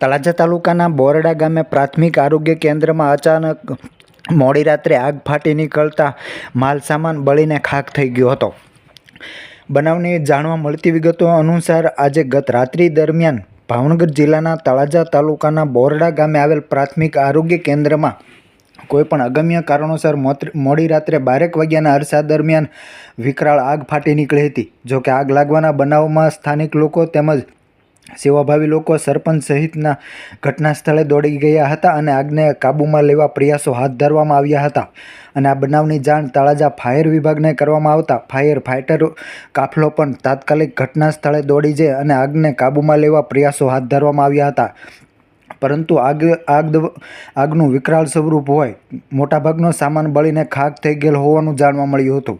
તળાજા તાલુકાના બોરડા ગામે પ્રાથમિક આરોગ્ય કેન્દ્રમાં અચાનક મોડી રાત્રે આગ ફાટી નીકળતા માલસામાન બળીને ખાખ થઈ ગયો હતો. બનાવની જાણવા મળતી વિગતો અનુસાર આજે ગત રાત્રિ દરમિયાન ભાવનગર જિલ્લાના તળાજા તાલુકાના બોરડા ગામે આવેલ પ્રાથમિક આરોગ્ય કેન્દ્રમાં કોઈપણ અગમ્ય કારણોસર મોડી રાત્રે બારેક વાગ્યાના અરસા દરમિયાન વિકરાળ આગ ફાટી નીકળી હતી. જોકે આગ લાગવાના બનાવમાં સ્થાનિક લોકો તેમજ સેવાભાવી લોકો સરપંચ સહિતના ઘટના સ્થળે દોડી ગયા હતા અને આગને કાબૂમાં લેવા પ્રયાસો હાથ ધરવામાં આવ્યા હતા. અને આ બનાવની જાણ તળાજા ફાયર વિભાગને કરવામાં આવતા ફાયર ફાઇટર કાફલો પણ તાત્કાલિક ઘટના સ્થળે દોડી જઈ અને આગને કાબૂમાં લેવા પ્રયાસો હાથ ધરવામાં આવ્યા હતા. પરંતુ આગ આગ આગનું વિકરાળ સ્વરૂપ હોય, મોટાભાગનો સામાન બળીને ખાક થઈ ગયેલ હોવાનું જાણવા મળ્યું હતું.